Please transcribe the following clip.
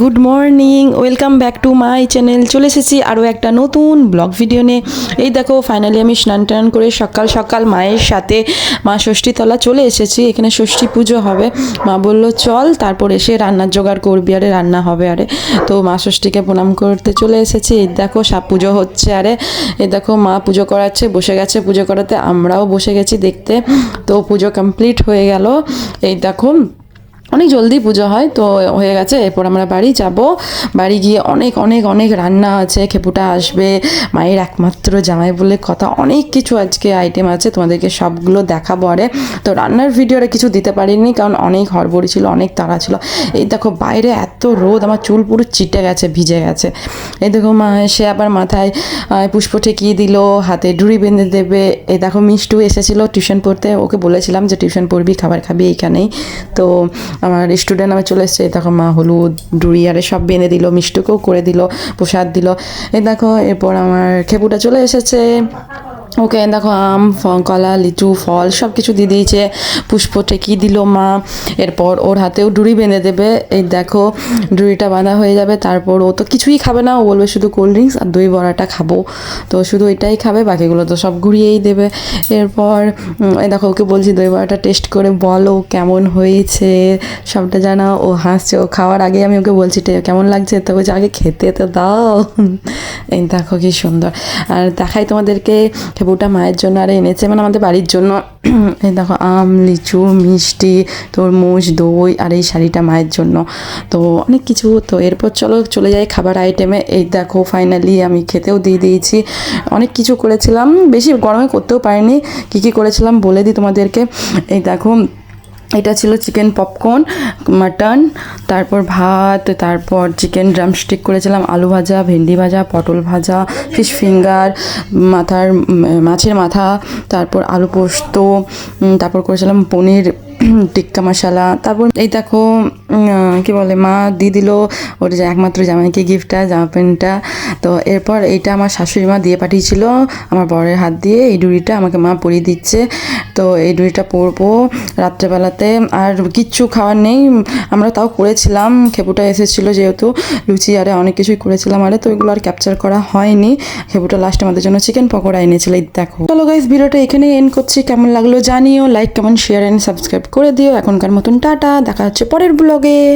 Good morning welcome back to my channel চলে এসেছি আরও একটা নতুন ব্লগ ভিডিও নিয়ে। এই দেখো ফাইনালি আমি স্নান টান করে সকাল সকাল মায়ের সাথে মা ষষ্ঠীতলা চলে এসেছি। এখানে ষষ্ঠী পুজো হবে। মা বলল, চল, তারপর এসে রান্নার জোগাড় করবি। আরে, রান্না হবে, আরে। তো মা ষষ্ঠীকে প্রণাম করতে চলে এসেছি। এই দেখো সাপ পুজো হচ্ছে, আরে। এই দেখো, মা পুজো করাচ্ছে, বসে গেছে পুজো করাতে। আমরাও বসে গেছি দেখতে। তো পুজো কমপ্লিট হয়ে গেল। এই দেখো অনেক জলদি পুজো হয়, তো হয়ে গেছে। এরপর আমরা বাড়ি যাব। বাড়ি গিয়ে অনেক অনেক অনেক রান্না আছে, খেপুটা আসবে, মায়ের একমাত্র জামাই বলে কথা। অনেক কিছু আজকে আইটেম আছে, তোমাদেরকে সবগুলো দেখা আরে। তো রান্নার ভিডিওটা কিছু দিতে পারিনি, কারণ অনেক হড়বড়ি ছিল, অনেক তাড়া ছিল। এই দেখো, বাইরে এত রোদ, আমার চুল পুরো চিটে গেছে, ভিজে গেছে। এই দেখো মা সে আবার মাথায় পুষ্প ঠেকিয়ে দিল, হাতে ডুরি বেঁধে দেবে। এই দেখো মিষ্টু এসেছিল টিউশন পড়তে, ওকে বলেছিলাম যে টিউশন পড়বি, খাবার খাবি, এইখানেই। তো আমার স্টুডেন্ট আমি চলে এসছে। দেখো মা হলুদ, ডুরিয়ারে সব বেঁধে দিল, মিষ্টিকেও করে দিল, প্রসাদ দিল। এ দেখো, এরপর আমার খেপুটা চলে এসেছে। ওকে, দেখো, আম কলা লিচু, ফল সব কিছু দিয়ে দিয়েছে। পুষ্প ঠেকিয়ে দিল মা? এরপর ওর হাতেও ডুরি বেঁধে দেবে। এই দেখো, ডুরিটা বাঁধা হয়ে যাবে। তারপর ও তো কিছুই খাবে না। ও বলবে শুধু কোল্ড ড্রিঙ্কস আর দই বড়াটা খাব। তো শুধু এটাই খাবে, বাকিগুলো তো সব ঘুরিয়েই দেবে। এরপর এই দেখো, ওকে বলছি, দই বড়াটা টেস্ট করে বলো, কেমন হয়েছে? সবটা জানা ও হাসছে। ও খাওয়ার আগে আমি ওকে বলছি কেমন লাগছে? তো বলছে, আগে খেতে তো দাও। এই দেখো, কি সুন্দর। আর দেখাই তোমাদেরকে ঠেপুটা মায়ের জন্য আর এনেছে মানে আমাদের বাড়ির জন্য। এই দেখো, আম, লিচু, মিষ্টি, তরমুজ, দই আর এই শাড়িটা মায়ের জন্য। তো অনেক কিছু, তো এরপর চলো চলে যাই খাবার আইটেমে এই দেখো ফাইনালি আমি খেতেও দিয়ে দিয়েছি। অনেক কিছু করেছিলাম, বেশি গরমে করতেও পারিনি। কী কী করেছিলাম বলে দিই তোমাদেরকে। এই দেখো এটা ছিল চিকেন পপকর্ন, মাটন, তারপর ভাত, তারপর চিকেন ড্রামস্টিক করেছিলাম, আলু ভাজা, ভেন্ডি ভাজা, পটল ভাজা ফিশ ফিঙ্গার মাথার মাছের মাথা, তারপর আলু পোস্ত তারপর করেছিলাম পনির টিক্কা মশালা, তারপর এই দেখো কি বলে, মা দিয়ে দিল ওর যে একমাত্র জামাইকে গিফটটা, জামা প্যান্টটা। তো এরপর এইটা আমার শাশুড়ি মা দিয়ে পাঠিয়েছিল, আমার বরের হাত দিয়ে। এই ডুড়িটা আমাকে মা পরিয়ে দিচ্ছে। তো এই ডুড়িটা পরবো রাত্রেবেলাতে। আর কিচ্ছু খাওয়ার নেই, আমরা তাও করেছিলাম, খেপুটা এসেছিল যেহেতু। লুচি আরে অনেক কিছুই করেছিলাম আরে, তো এগুলো আর ক্যাপচার করা হয়নি। খেপুটা লাস্টে আমাদের জন্য চিকেন পকোড়া এনেছিল দেখো। চলো গাইজ ভিডিওটা এখানেই এন্ড করছি। কেমন লাগল জানিও লাইক কেমন শেয়ার অ্যান্ড সাবস্ক্রাইব করে দিও। এখনকার মতন টাটা। দেখা হচ্ছে পরের ব্লগে।